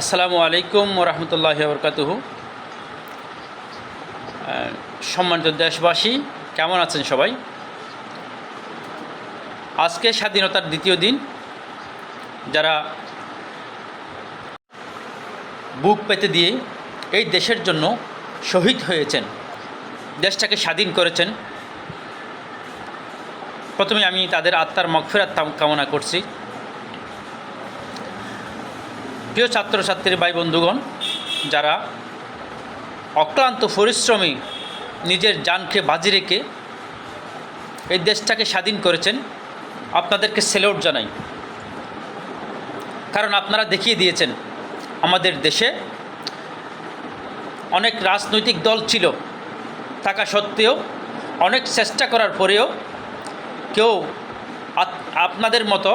আসসালামু আলাইকুম রহমতুল্লাহ বরকাতুহু। সম্মানিত দেশবাসী, কেমন আছেন সবাই? আজকে স্বাধীনতার দ্বিতীয় দিন। যারা বুক পেতে দিয়ে এই দেশের জন্য শহীদ হয়েছেন, দেশটাকে স্বাধীন করেছেন, প্রথমে আমি তাদের আত্মার মগফেরাত কামনা করছি। প্রিয় ছাত্রছাত্রী ভাই বন্ধুগণ, যারা অক্লান্ত পরিশ্রমী নিজের জানকে বাজি রেখে এই দেশটাকে স্বাধীন করেছেন, আপনাদেরকে সেলউট জানাই। কারণ আপনারা দেখিয়ে দিয়েছেন আমাদের দেশে অনেক রাজনৈতিক দল ছিল, থাকা সত্ত্বেও অনেক চেষ্টা করার পরেও কেউ আপনাদের মতো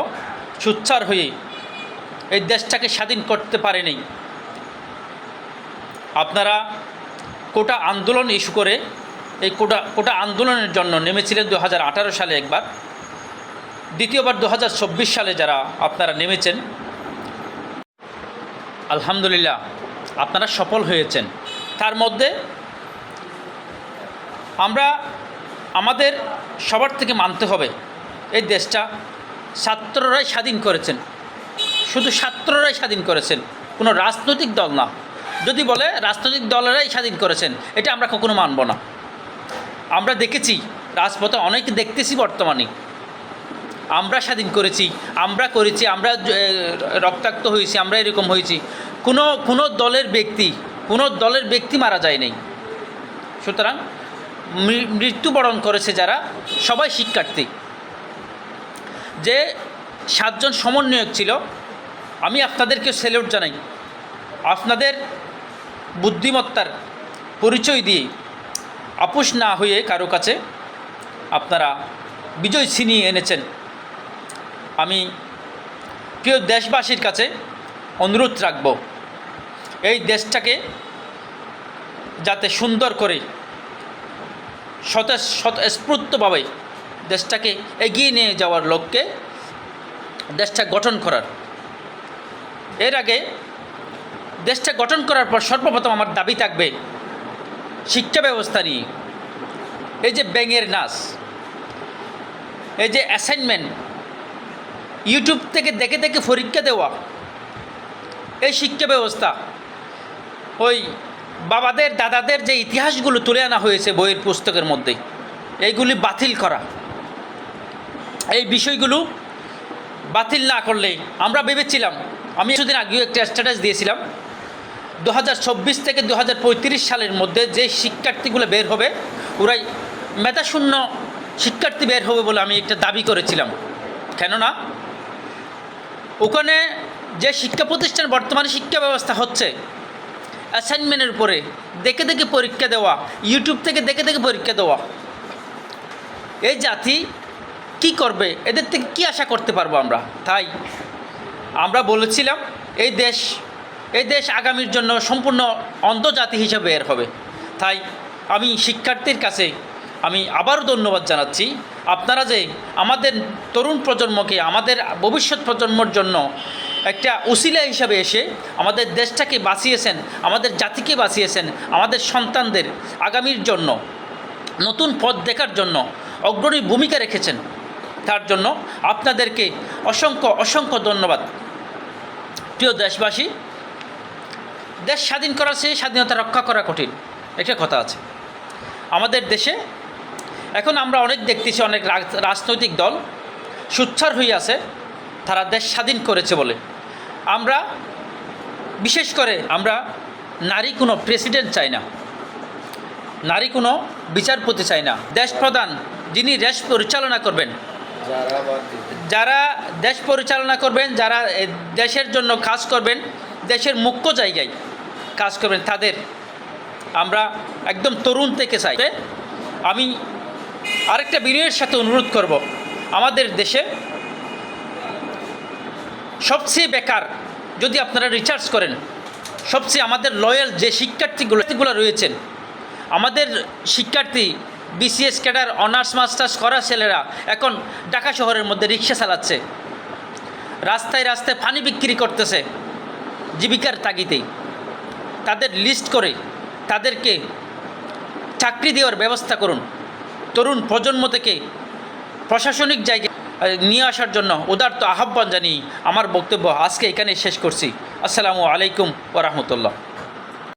সুচ্ছার হয়ে এই দেশটাকে স্বাধীন করতে পারেনি আপনারা কোটা আন্দোলন ইস্যু করে এই কোটা কোটা আন্দোলনের জন্য নেমেছিলেন দু হাজার আঠারো সালে একবার। দ্বিতীয়বার দু হাজার চব্বিশ সালে যারা আপনারা নেমেছেন, আলহামদুলিল্লাহ আপনারা সফল হয়েছেন। তার মধ্যে আমরা, আমাদের সবার থেকে মানতে হবে, এই দেশটা ছাত্ররাই স্বাধীন করেছেন। শুধু ছাত্ররাই স্বাধীন করেছেন, কোনো রাজনৈতিক দল না। যদি বলে রাজনৈতিক দলেরাই স্বাধীন করেছেন, এটা আমরা কখনো মানব না। আমরা দেখেছি, রাজপথে অনেক দেখতেছি বর্তমানে। আমরা স্বাধীন করেছি, আমরা করেছি, আমরা রক্তাক্ত হয়েছি, আমরা এরকম হয়েছি। কোনো কোনো দলের ব্যক্তি, কোনো দলের ব্যক্তি মারা যায় নাই। সুতরাং মৃত্যুবরণ করেছে যারা, সবাই শিক্ষার্থী। যে সাতজন সমন্বয়ক ছিল আমি আপনাদেরকে সেলুট জানাই। আপনাদের বুদ্ধিমত্তার পরিচয় দিয়ে আপোষ না হয়ে কারও কাছে আপনারা বিজয় ছিনিয়ে এনেছেন। আমি প্রিয় দেশবাসীর কাছে অনুরোধ রাখব, এই দেশটাকে যাতে সুন্দর করে সতেজ স্ফূর্তভাবে দেশটাকে এগিয়ে নিয়ে যাওয়ার লক্ষ্যে দেশটা গঠন করার এর আগে দেশটা গঠন করার পর সর্বপ্রথম আমার দাবি থাকবে শিক্ষা ব্যবস্থা নিয়ে। এই যে ব্যাঙের নাচ, এই যে অ্যাসাইনমেন্ট ইউটিউব থেকে দেখে দেখে পরীক্ষা দেওয়া, এই শিক্ষা ব্যবস্থা, ওই বাবাদের, দাদাদের যে ইতিহাসগুলো তুলে আনা হয়েছে বইয়ের পুস্তকের মধ্যে, এইগুলি বাতিল করা। এই বিষয়গুলো বাতিল না করলে আমরা ভেবেছিলাম আমি কিছুদিন আগেও একটা স্ট্যাটাস দিয়েছিলাম। দু হাজার চব্বিশ থেকে দু হাজার পঁয়ত্রিশ সালের মধ্যে যে শিক্ষার্থীগুলো বের হবে, ওরাই মেধাশূন্য শিক্ষার্থী বের হবে বলে আমি একটা দাবি করেছিলাম। কেননা, ওখানে যে শিক্ষা প্রতিষ্ঠান, বর্তমানে শিক্ষা ব্যবস্থা হচ্ছে অ্যাসাইনমেন্টের উপরে, দেখে দেখে পরীক্ষা দেওয়া ইউটিউব থেকে দেখে দেখে পরীক্ষা দেওয়া। এই জাতি কি করবে? এদের থেকে কি আশা করতে পারব আমরা? তাই আমরা বলেছিলাম, এই দেশ এই দেশ আগামীর জন্য সম্পূর্ণ অন্ধজাতি হিসেবে বের হবে। তাই আমি শিক্ষার্থীর কাছে আমি আবারও ধন্যবাদ জানাচ্ছি। আপনারা যে আমাদের তরুণ প্রজন্মকে, আমাদের ভবিষ্যৎ প্রজন্মর জন্য একটা উসিলা হিসাবে এসে আমাদের দেশটাকে বাঁচিয়েছেন, আমাদের জাতিকে বাঁচিয়েছেন, আমাদের সন্তানদের আগামীর জন্য, নতুন পথ দেখার জন্য অগ্রণী ভূমিকা রেখেছেন, তার জন্য আপনাদেরকে অসংখ্য অসংখ্য ধন্যবাদ। প্রিয় দেশবাসী, দেশ স্বাধীন করার চেয়ে স্বাধীনতা রক্ষা করা কঠিন। একটা কথা আছে। আমাদের দেশে এখন আমরা অনেক দেখতেছি, অনেক রাজ- রাজনৈতিক দল সুচ্ছার হয়ে আছে, তারা দেশ স্বাধীন করেছে বলে। আমরা, বিশেষ করে আমরা নারী কোনো প্রেসিডেন্ট চাই না, নারী কোনো বিচারপতি চাই না। দেশ প্রধান যিনি দেশ পরিচালনা করবেন যারা দেশ পরিচালনা করবেন, যারা দেশের জন্য কাজ করবেন, দেশের মুখ্য জায়গায় কাজ করবেন, তাদের আমরা একদম তরুণ থেকে চাই। আমি আরেকটা বিনয়ের সাথে অনুরোধ করব, আমাদের দেশে সবচেয়ে বেকার যদি আপনারা রিচার্জ করেন, সবচেয়ে আমাদের লয়াল যে শিক্ষার্থীগুলো গুলো রয়েছেন, আমাদের শিক্ষার্থী বিসিএস ক্যাডার, অনার্স, মাস্টার্স করা ছেলেরা এখন ঢাকা শহরের মধ্যে রিক্সা চালাচ্ছে। রাস্তায় রাস্তায় পানি বিক্রি করতেছে জীবিকার তাগিদে তাদের লিস্ট করে তাদেরকে চাকরি দেওয়ার ব্যবস্থা করুন। তরুণ প্রজন্ম থেকে প্রশাসনিক জায়গায় নিয়ে আসার জন্য উদার্ত আহ্বান জানিয়ে আমার বক্তব্য আজকে এখানে শেষ করছি। আসসালামু আলাইকুম ওরহমতুল্লাহ